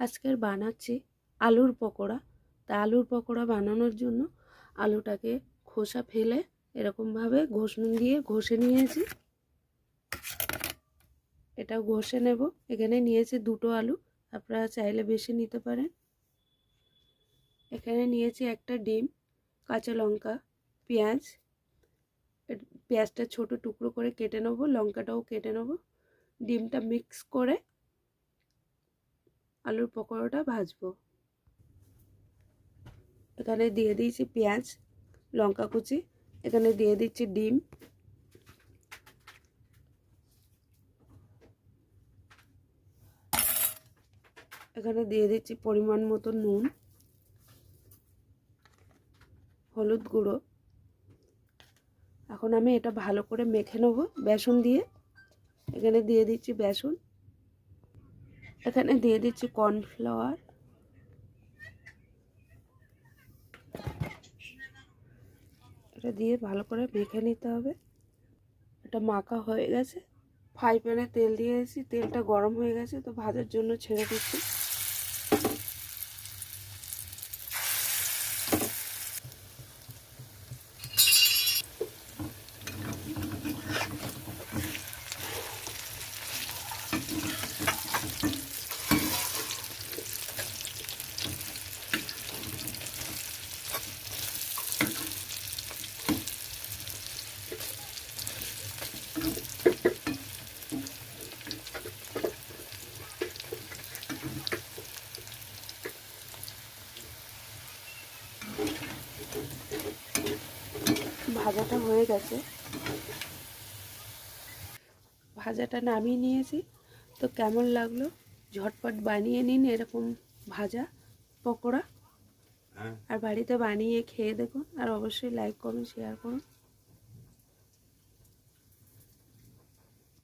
আজকের বানাচ্ছি আলুর পকোড়া। তা আলুর পকোড়া বানানোর জন্য আলুটাকে খোসা ফেলে এরকমভাবে ঘষুন দিয়ে ঘষে নিয়েছি। এটা ঘষে নেব। এখানে নিয়েছি দুটো আলু, আপনারা চাইলে বেশি নিতে পারেন। এখানে নিয়েছি একটা ডিম, কাঁচা লঙ্কা, পেঁয়াজ। পেঁয়াজটা ছোট টুকরো করে কেটে নেব, লঙ্কাটাও কেটে নেব। ডিমটা মিক্স করে আলুর পকোড়াটা ভাজবো। এখানে দিয়ে দিয়েছি পেঁয়াজ, লঙ্কা কুচি, এখানে দিয়ে দিচ্ছি ডিম। এখানে দিয়ে দিচ্ছি পরিমাণ মতো নুন, হলুদ গুঁড়ো। এখন আমি এটা ভালো করে মেখে নেব বেসন দিয়ে। এখানে দিয়ে দিচ্ছি বেসন। এখানে দিয়ে দিচ্ছি কর্নফ্লাওয়ার। এটা দিয়ে ভালো করে মেখে নিতে হবে। এটা মাখা হয়ে গেছে। ফ্রাই প্যানে তেল দিয়েছি। তেলটা গরম হয়ে গেছে, তো ভাজার জন্য ছেড়ে দিচ্ছি। ভাজাটা হয়ে গেছে। ভাজাটা নামিয়ে নিয়েছি। তো কেমন লাগল? ঝটপট বানিয়ে নিন এরকম ভাজা পকোড়া। হ্যাঁ। আর বাড়িতে বানিয়ে খেয়ে দেখুন। আর অবশ্যই লাইক করুন শেয়ার করুন।